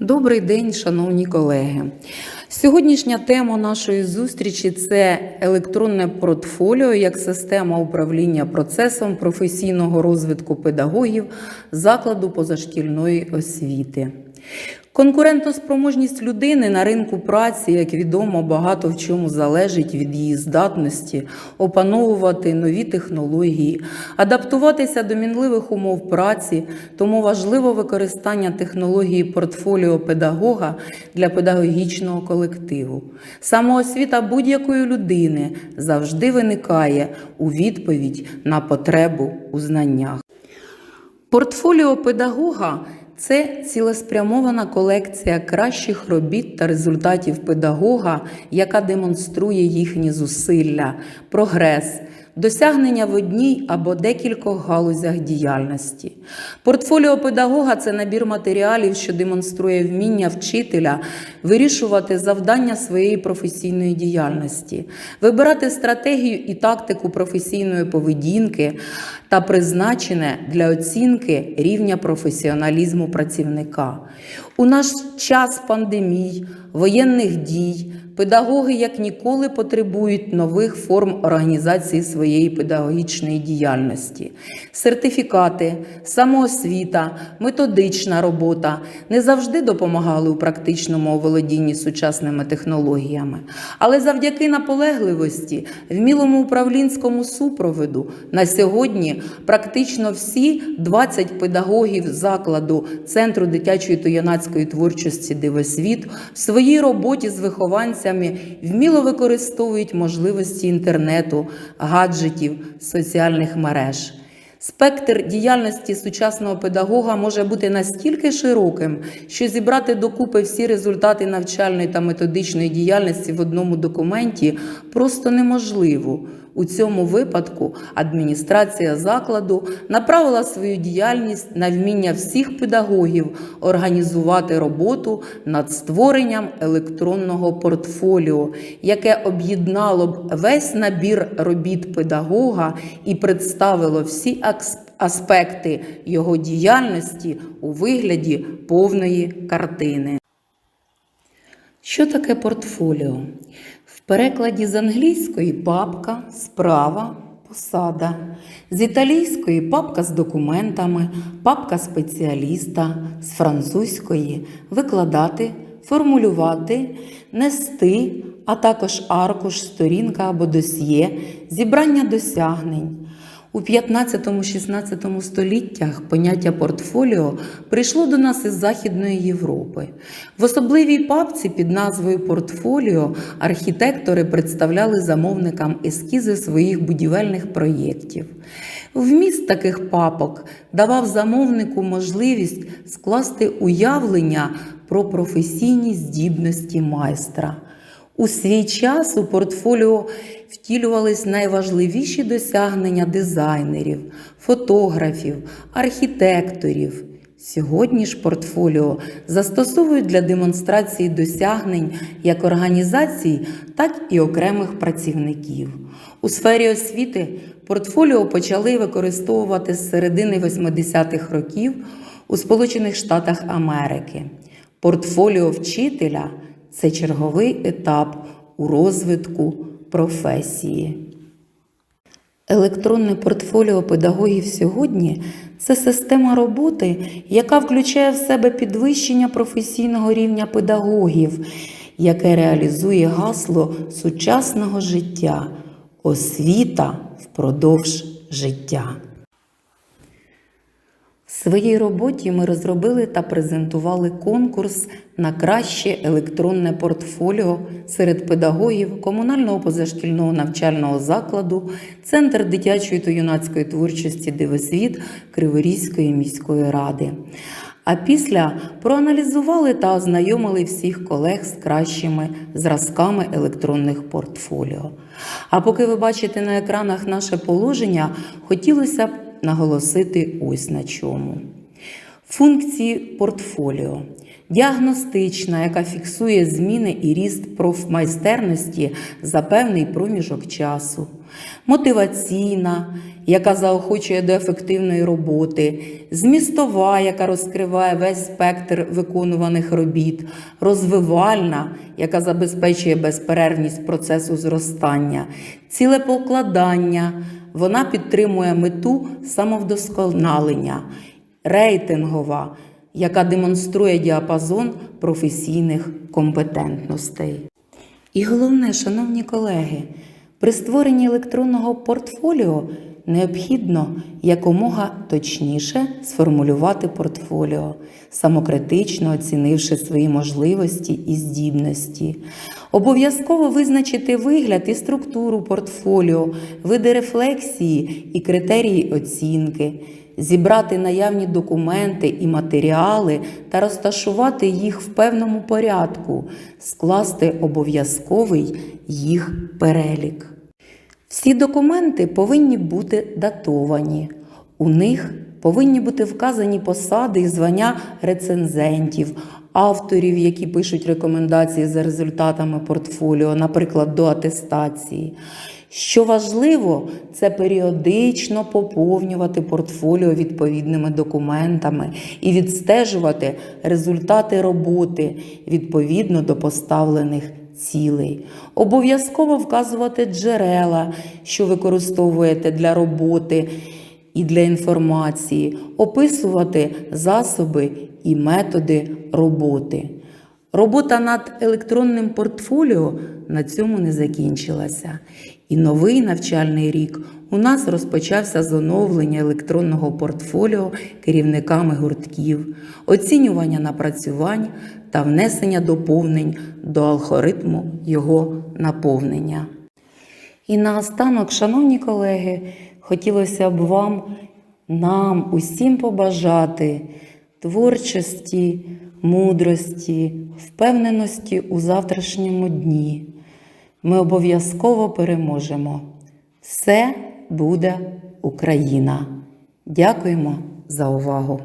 Добрий день, шановні колеги. Сьогоднішня тема нашої зустрічі це електронне портфоліо як система управління процесом професійного розвитку педагогів закладу позашкільної освіти. Конкурентоспроможність людини на ринку праці, як відомо, багато в чому залежить від її здатності опановувати нові технології, адаптуватися до мінливих умов праці, тому важливо використання технології портфоліо педагога для педагогічного колективу. Самоосвіта будь-якої людини завжди виникає у відповідь на потребу у знаннях. Портфоліо педагога це цілеспрямована колекція кращих робіт та результатів педагога, яка демонструє їхні зусилля, прогрес, досягнення в одній або декількох галузях діяльності. Портфоліо педагога це набір матеріалів, що демонструє вміння вчителя вирішувати завдання своєї професійної діяльності, вибирати стратегію і тактику професійної поведінки та призначене для оцінки рівня професіоналізму працівника. У наш час пандемій, воєнних дій, педагоги як ніколи потребують нових форм організації своєї педагогічної діяльності. Сертифікати, самоосвіта, методична робота не завжди допомагали у практичному оволодінні сучасними технологіями. Але завдяки наполегливості, вмілому управлінському супроводу на сьогодні практично всі 20 педагогів закладу Центру дитячої та юнацької творчості Дивосвіт в своїй роботі з вихованцями вміло використовують можливості інтернету, гаджетів, соціальних мереж. Спектр діяльності сучасного педагога може бути настільки широким, що зібрати докупи всі результати навчальної та методичної діяльності в одному документі просто неможливо. У цьому випадку адміністрація закладу направила свою діяльність на вміння всіх педагогів організувати роботу над створенням електронного портфоліо, яке об'єднало б весь набір робіт педагога і представило всі аспекти його діяльності у вигляді повної картини. Що таке портфоліо? В перекладі з англійської папка, справа, посада, з італійської папка з документами, папка спеціаліста, з французької викладати, формулювати, нести, а також аркуш, сторінка або досьє, зібрання досягнень. У 15-16 століттях поняття портфоліо прийшло до нас із Західної Європи. В особливій папці під назвою Портфоліо архітектори представляли замовникам ескізи своїх будівельних проєктів. Вміст таких папок давав замовнику можливість скласти уявлення про професійні здібності майстра. У свій час у портфоліо втілювались найважливіші досягнення дизайнерів, фотографів, архітекторів. Сьогодні ж портфоліо застосовують для демонстрації досягнень як організацій, так і окремих працівників. У сфері освіти портфоліо почали використовувати з середини 80-х років у Сполучених Штатах Америки. Портфоліо вчителя це черговий етап у розвитку професії. Електронне портфоліо педагогів сьогодні це система роботи, яка включає в себе підвищення професійного рівня педагогів, яке реалізує гасло сучасного життя, освіта впродовж життя. Своїй роботі ми розробили та презентували конкурс на краще електронне портфоліо серед педагогів комунального позашкільного навчального закладу, Центр дитячої та юнацької творчості Дивосвіт Криворізької міської ради. А після проаналізували та ознайомили всіх колег з кращими зразками електронних портфоліо. А поки ви бачите на екранах наше положення, хотілося б наголосити ось на чому. Функції портфоліо. Діагностична, яка фіксує зміни і ріст профмайстерності за певний проміжок часу, мотиваційна, яка заохочує до ефективної роботи, змістова, яка розкриває весь спектр виконуваних робіт, розвивальна, яка забезпечує безперервність процесу зростання, цілепокладання, вона підтримує мету самовдосконалення, рейтингова, яка демонструє діапазон професійних компетентностей. І головне, шановні колеги, при створенні електронного портфоліо необхідно якомога точніше сформулювати портфоліо, самокритично оцінивши свої можливості і здібності. Обов'язково визначити вигляд і структуру портфоліо, види рефлексії і критерії оцінки зібрати наявні документи і матеріали та розташувати їх в певному порядку, скласти обов'язковий їх перелік. Всі документи повинні бути датовані. У них повинні бути вказані посади і звання рецензентів, авторів, які пишуть рекомендації за результатами портфоліо, наприклад, до атестації. Що важливо, це періодично поповнювати портфоліо відповідними документами і відстежувати результати роботи відповідно до поставлених цілей. Обов'язково вказувати джерела, що використовуєте для роботи і для інформації, описувати засоби і методи роботи. Робота над електронним портфоліо на цьому не закінчилася. І новий навчальний рік у нас розпочався з оновлення електронного портфоліо керівниками гуртків, оцінювання напрацювань та внесення доповнень до алгоритму його наповнення. І наостанок, шановні колеги, хотілося б вам, нам усім побажати творчості, мудрості, впевненості у завтрашньому дні. Ми обов'язково переможемо. Все буде Україна. Дякуємо за увагу!